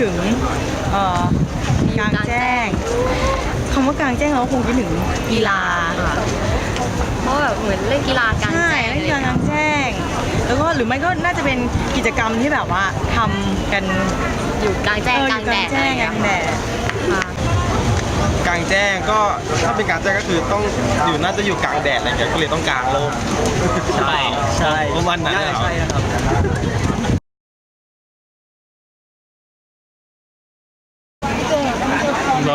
ถึงเอ่อกลางแจ้งคำว่ากลางแจ้งเราก็คงคิดถึงกีฬาค่ะเพราะแบบเหมือนเล่นกีฬากลางใช่แจ้งเล่นกีฬากลางแจ้ง แล้วก็หรือไม่ก็น่าจะเป็นกิจกรรมที่แบบว่าทำกันอยู่กลางแจ้งเออกลางอยู่แดดแจ้งกลางแดดค่ะกลางแจ้งก็ถ้าเป็นกลางแจ้งก็คือต้องอยู่น่าจะอยู่กลางแดดอะไรเงี้ยก็เลยต้องกลางร่มใช่ใช่ประมาณนั้นใช่เหรอใช่นะครับ ร้